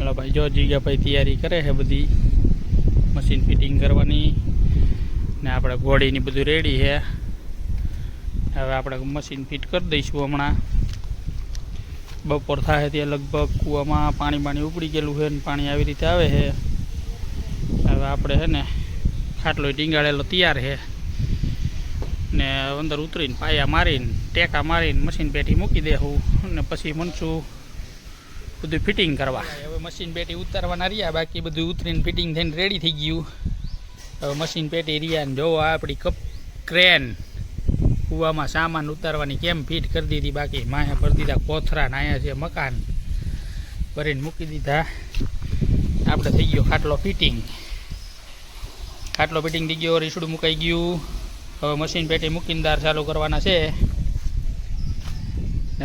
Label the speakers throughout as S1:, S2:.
S1: હાલો ભાઈ જો જીગાભાઈ તૈયારી કરે છે બધી મશીન ફિટિંગ કરવાની. ને આપણે ઘોડીની બધું રેડી છે. હવે આપણે મશીન ફિટ કરી દઈશું હમણાં. બપોર થાય ત્યાં લગભગ કૂવામાં પાણી પાણી ઉપડી ગયેલું છે ને પાણી આવી રીતે આવે છે. હવે આપણે છે ને ખાટલો ટીંગાડેલો તૈયાર છે. ને અંદર ઉતરીને પાયા મારીને, ટેકા મારીને મશીન પેટી મૂકી દેવું અને પછી મનસું બધું ફિટિંગ કરવા. હવે મશીન પેટી ઉતારવાના રહ્યા, બાકી બધું ઉતરીને ફિટિંગ થઈને રેડી થઈ ગયું. હવે મશીન પેટી રહ્યા ને જોવો આપણી કપ ક્રેન કૂવામાં સામાન ઉતારવાની કેમ ફિટ કરી દીધી, બાકી માયા ભરી દીધા, કોથરા ને છે મકાન ભરીને મૂકી દીધા. આપણે થઈ ગયો ખાટલો ફિટિંગ ખાટલો ફિટિંગ થઈ ગયો, રીસડું મુકાઈ ગયું. હવે મશીન પેટી મૂકીને દાર ચાલુ કરવાના છે.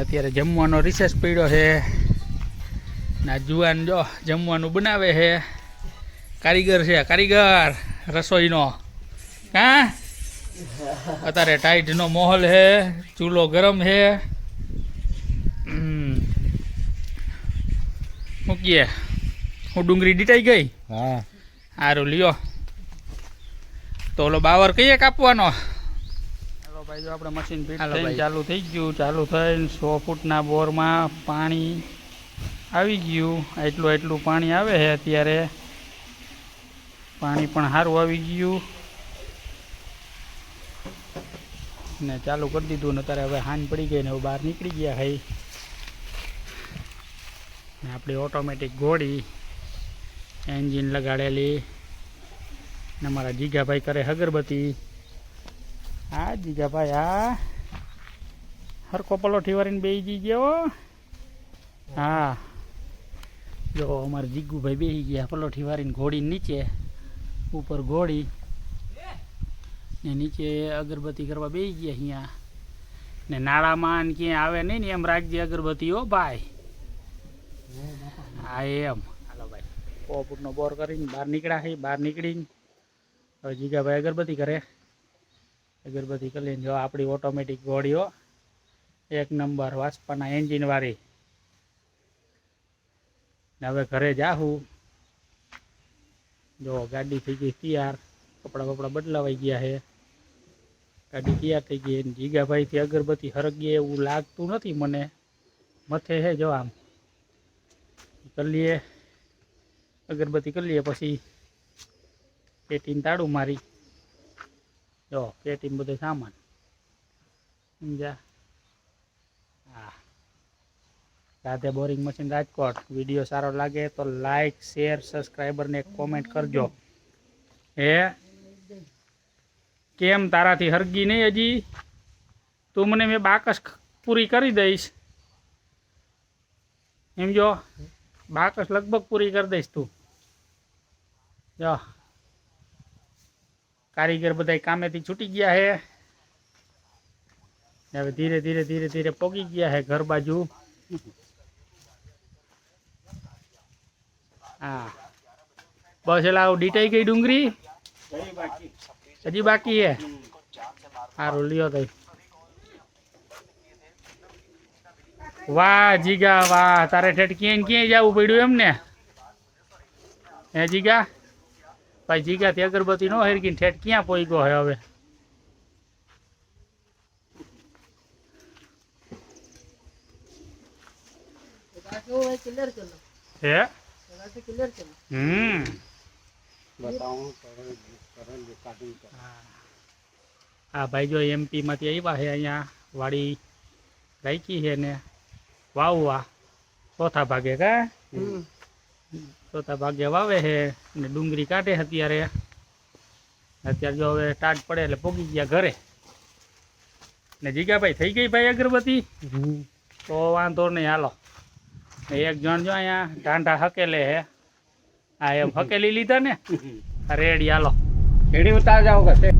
S1: અત્યારે જમવાનો રિસેસ પડ્યો છે. ના જુવાન જો જમવાનું બનાવે છે. કારીગર છે કારીગર રસોઈનો. હા? અત્યારે ટાઈટનો માહોલ છે ચૂલો ગરમ છે. મૂકીએ હું ડુંગળી દીટાઈ ગઈ?
S2: હા.
S1: સારું લ્યો. તો ઓલો બાવર કઈએ કાપવાનો હાલો ભાઈ જો આપણે મશીન ફિટ થઈને ચાલુ થઈ ગયું ચાલુ થઈને સો ફૂટના બોરમાં પાણી આવી ગયું. એટલું એટલું પાણી આવે છે અત્યારે. પાણી પણ સારું આવી ગયું. ને ચાલુ કરી દીધું ને અત્યારે હવે હાન પડી ગઈ ને હવે બહાર નીકળી ગયા ભાઈ ને આપણી ઓટોમેટિક ઘોડી એન્જિન લગાડેલી. ને મારા જીગાભાઈ કરે અગરબત્તી. આ જીગાભાઈ, આ હરકો પલોઠી વાળીને બેસી જી ગયો હા. જો અમારે જીગુભાઈ બેસી ગયા પલોઠી વારીને ઘોડી નીચે ઉપર ઘોડી. ને નીચે અગરબત્તી કરવા બેસી ગયા અહીંયા. ને નાળામાં ને ક્યાંય આવે નહીં ને એમ રાખજે અગરબત્તી હો ભાઈ. હા એમ. હાલો ભાઈ. સો ફૂટનો બોર કરીને બહાર નીકળ્યા છે બહાર નીકળીને. હવે જીગાભાઈ અગરબત્તી કરે. અગરબત્તી કરીને જો આપણી ઓટોમેટિક ઘોડીઓ એક નંબર વાસ્પાના એન્જિન વાળી. ને હવે ઘરે જાહું જો ગાડી થઈ ગઈ તૈયાર, કપડાં બપડા બદલાવાઈ ગયા છે. ગાડી તૈયાર થઈ ગઈ જીગાભાઈથી અગરબત્તી હરગીએ એવું લાગતું નથી મને. મથે છે જો આમ. કરી લઈએ. અગરબત્તી કરી લઈએ પછી પેટીને તાળું મારી. જો પેટીમાં બધો સામાન. સમજ્યા હા Radhe boring machine Rajkot. Video સારો લાગે તો લાઈક શેર સબસ્ક્રાઈબરને કોમેન્ટ કરજો. હે? કેમ તારાથી હરગી નહીં હજી? તું મને મેં બાકસ પૂરી કરી દઈશ. એમ જો, બાકસ લગભગ પૂરી કરી દઈશ તું. જો. કારીગર બધા કામેથી છૂટી ગયા છે હવે ધીરે ધીરે ધીરે ધીરે પોગી ગયા છે ઘર બાજુ. હા. બસ એટલે આવું ડીટાઈ ગઈ ડુંગળી? હજી બાકી હે? સારું લ્યો તઈ વાહ જીગા વાહ. તારે ઠેઠ ક્યાંય ક્યાંય જવું પડ્યું એમ ને? હે જીગા? ભાઈ જીગાથી અગરબત્તી નો હેરકીને ઠેઠ ક્યાં પોઈ ગયો હવે? હે? હમ હા ભાઈ જો એમપી માંથી આવ્યા છે અહીંયા વાડી રાખી છે ને વાવવા. ચોથા ભાગે કા? ચોથા ભાગે વાવે છે ને ડુંગળી કાઢે અત્યારે. અત્યારે જો હવે ટાટ પડે એટલે પોગી ગયા ઘરે. ને જીગાભાઈ થઈ ગઈ ભાઈ અગરબત્તી? તો વાંધો નહીં હાલો. એક જણ જો અહીંયા ઢાંઢા હકેલે હે. આ એમ હકેલી લીધા ને. રેડી હાલો.
S2: રેડી ઉતાર જાવ કે